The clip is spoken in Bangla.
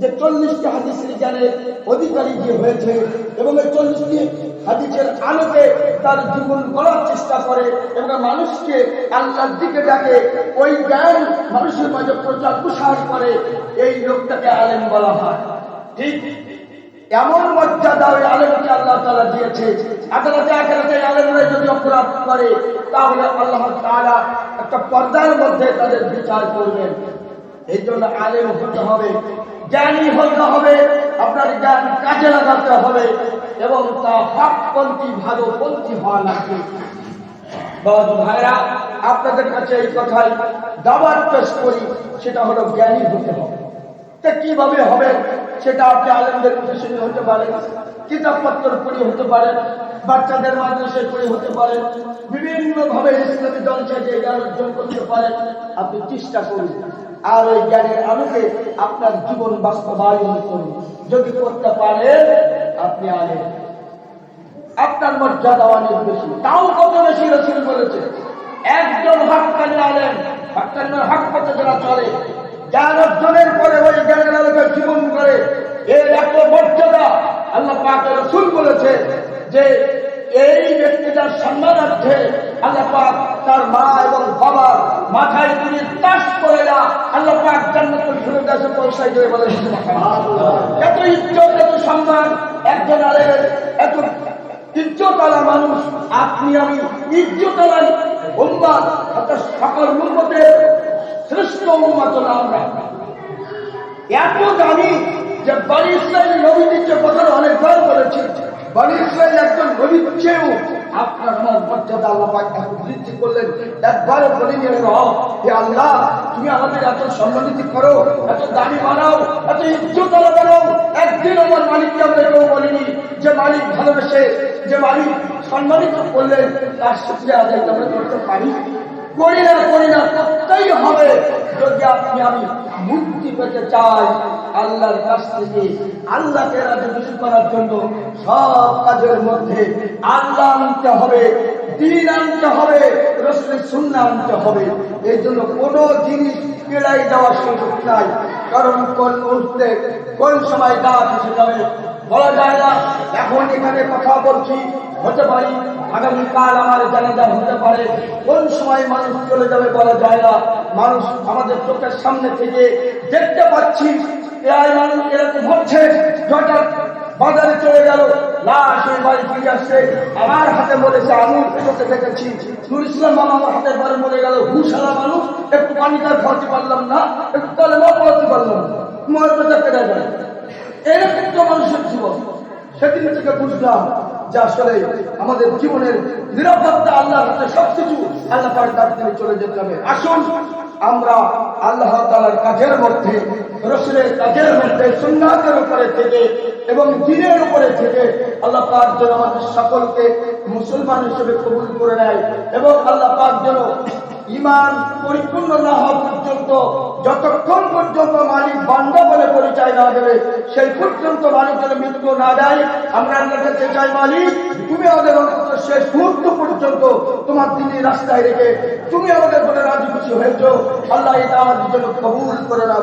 যে চল্লিশটি হাদিসের জ্ঞানের অধিকারী যে হয়েছে এবং এই চল্লিশটি হাদিসের আলোকে তার জীবন গড়ার চেষ্টা করে এবং মানুষকে আল্লাহর দিকে ডাকে, ওই জ্ঞান মানুষের মাঝে প্রচার প্রসার করে, এই লোকটাকে আলেম বলা হয়। ঠিক এমন মর্যাদা ওই আলেমকে আল্লাহ তালা দিয়েছে। আদালতে আদালতে আলেমরা যদি অপরাধ করে, তাহলে আল্লাহ তালা একটা পর্দার মধ্যে তাদের বিচার করবেন। এই জন্য আলেম হতে হবে, জ্ঞানী হতে হবে, আপনার জ্ঞান কাজে লাগাতে হবে এবং তা হকপন্থী ভালোপন্থী হওয়া লাগবে। ভাইরা আপনাদের কাছে এই কথাই দাবার পেশ করি, সেটা হলো জ্ঞানী হতে হবে। তা কীভাবে হবে, সেটা আপনি আলেমদের শুনে হতে পারেন কিতাবপত্র পড়ে হতে পারেন বাচ্চাদের মাদ্রাসায় পড়ে হতে পারেন বিভিন্নভাবে ইসলামী জলসা যে জ্ঞান অর্জন করতে পারেন আপনি চেষ্টা করুন। আর ওই জ্ঞানের আলোকে আপনার জীবন বাস্তবায়ন করুন। যদি করতে পারেন, আপনি আলেম। আপনার মর্যাদা অনেক বেশি। তাও কত বেশি রসিল বলেছে? একজন হাক্কানি আলেন হাক পথে যারা চলে জ্ঞান অর্জনের পরে ওই জ্ঞানের আলোকে জীবন করে, এর এত মর্যাদা আল্লাহ পাক রসুল বলেছে যে এই ব্যক্তিটার সম্মানার্থে আল্লাহ পাক তার মা বাবার মাথায় তিনি তাস করে না, আল্লাহ পাক জান্নাতুল ফিরদাউসে পৌঁছায় দিয়ে বলে এত ইজ্জত, এত সম্মান, একজন আলেমের এত ইজ্জতালা মানুষ, আপনি আমি ইজ্জতালা উম্মাদ অর্থাৎ সকল উন্মতের শ্রেষ্ঠ উন্মত না আমরা। এত দামি যে বাড়ি ইসরায়েল নবীদের যে কথাটা অনেকবার বলেছি। বাড়ি ইসরায়েল একজন নবীর চেয়েও আপনার আমার মর্যাদা আল্লাহ এত বৃদ্ধি করলেন। একবার বলে নিয়ে রহ হে আল্লাহ, তুমি আমাদের এত সম্মানিত করো, এত দামি বানাও, এত ইজ্জতালা বানাও। একদিন আমার মালিককে আমরা কেউ বলিনি যে মালিক ভালোবেসে, যে মালিক সম্মানিত করলেন, তার সূত্রে আদায় আমরা করতে পারি। করি না করি না, করতেই হবে। যদি আপনি আমি মুক্তি পেতে চাই আল্লাহর কাছ থেকে। আল্লাহকে রাজি খুশি করার জন্য সব কাজের মধ্যে আল্লাহ আনতে হবে, দিন আনতে হবে রসুলের শূন্য আনতে হবে। এই জন্য কোনো জিনিস পেড়াই দেওয়ার সুযোগ নাই। কারণ কোন মুহূর্তে কোন সময় গা এসে যাবে বলা যায় না। এখন এখানে কথা বলছি, হতে পারি আগামীকাল আমার জানাজা হতে পারে। কোন সময় মানুষ চলে যাবে বলা যায় না। মানুষ আমাদের চোখের সামনে থেকে দেখতে পাচ্ছি এরাই মানুষ এরকম হচ্ছে হঠাৎ বাজারে চলে গেল, লাশ ওই বাড়ি ফিরে আসছে, আমার হাতে মরেছে আমি চোখে দেখেছি। নুর মামা আমার হাতে পরে মরে গেল। হুশালা মানুষ, একটু পানিটা খাওয়াতে পারলাম না, একটু কলেমা পড়াতে পারলাম। না মরবে কেটে যায়। এরকম তো মানুষের জীবন। সেদিন থেকে বুঝলাম যে আসলে আমাদের জীবনের নিরাপত্তা আল্লাহ সবকিছু আল্লাহ পাক চলে যেতে হবে। আসুন আমরা আল্লাহ তালার কাজের মধ্যে, রসুলের কাজের মধ্যে, সুন্নাতের উপরে থেকে এবং দিনের উপরে থেকে আল্লাহ পাক যেন আমাদের সকলকে মুসলমান হিসেবে কবুল করে নেয় এবং আল্লাহ পাক যেন ইমান পরিপূর্ণ না হওয়া পর্যন্ত, যতক্ষণ পর্যন্ত মালিক বান্দা বলে পরিচয় না দেবে, সেই পর্যন্ত মালিকের মৃত্যু না দেয়। আমরা কাছে চাই মালিক, তুমি আমাদের অন্তত শেষ মুহূর্ত পর্যন্ত রাস্তায় রেখে তুমি আমাদের বলে রাজি খুশি হয়েছ। আল্লাহ এটা আমাদের জন্য কবুল করে না